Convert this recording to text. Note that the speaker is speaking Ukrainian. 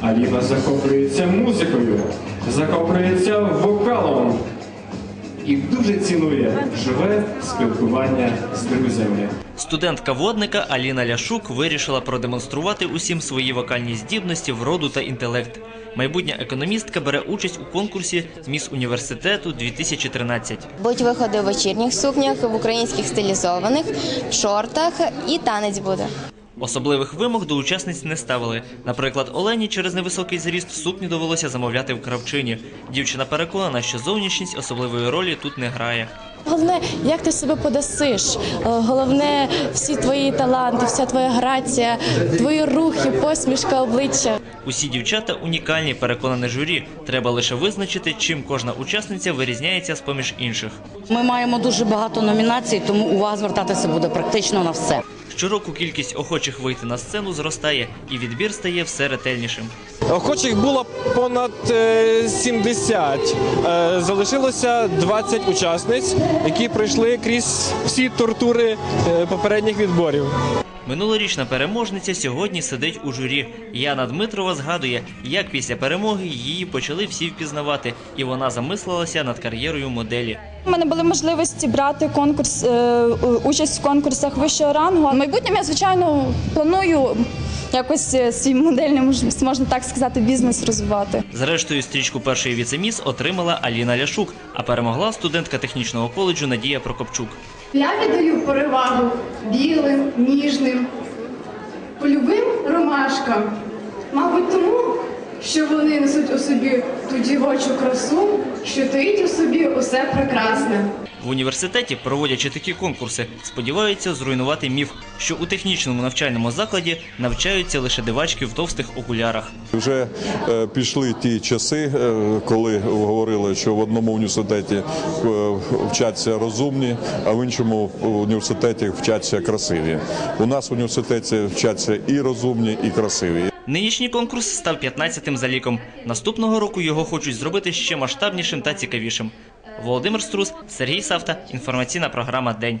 Аліна захоплюється музикою, захоплюється вокалом і дуже цінує живе спілкування з друзями. Студентка водника Аліна Ляшук вирішила продемонструвати усім свої вокальні здібності, вроду та інтелект. Майбутня економістка бере участь у конкурсі Міс університету 2013. Будуть виходи в вечірніх сукнях, в українських стилізованих, в шортах і танець буде. Особливих вимог до учасниць не ставили. Наприклад, Олені через невисокий зріст сукню довелося замовляти в кравчині. Дівчина переконана, що зовнішність особливої ролі тут не грає. Головне, як ти себе подасиш. Е, Головне, всі твої таланти, вся твоя грація, твої рухи, посмішка, обличчя. Усі дівчата унікальні, переконане журі. Треба лише визначити, чим кожна учасниця вирізняється з поміж інших. Ми маємо дуже багато номінацій, тому увага звертатися буде практично на все. Щороку кількість охочих вийти на сцену зростає, і відбір стає все ретельнішим. Охочих було понад е, 70. Е, Залишилося 20 учасниць, які пройшли крізь всі тортури е, попередніх відборів. Минулорічна переможниця сьогодні сидить у журі. Яна Дмитрова згадує, як після перемоги її почали всі впізнавати, і вона замислилася над кар'єрою моделі. У мене були можливості брати конкурс, е, участь в конкурсах вищого рангу. В майбутньому я, звичайно, планую якось е, свій модельний, можна так сказати, бізнес розвивати. Зрештою, стрічку першої віцеміс отримала Аліна Ляшук, а перемогла студентка технічного коледжу Надія Прокопчук. Я віддаю перевагу білим, ніжним, польовим ромашкам. Мабуть, тому, що вони несуть у собі дівочу красу, що таїть у собі усе прекрасне. В університеті, проводячи такі конкурси, сподіваються зруйнувати міф, що у технічному навчальному закладі навчаються лише дивачки в товстих окулярах. Вже е, пішли ті часи, е, коли говорили, що в одному університеті е, вчаться розумні, а в іншому університеті вчаться красиві. У нас в університеті вчаться і розумні, і красиві. Нинішній конкурс став 15-тим за ліком. Наступного року його хочуть зробити ще масштабнішим та цікавішим. Володимир Струс, Сергій Савта. Інформаційна програма День.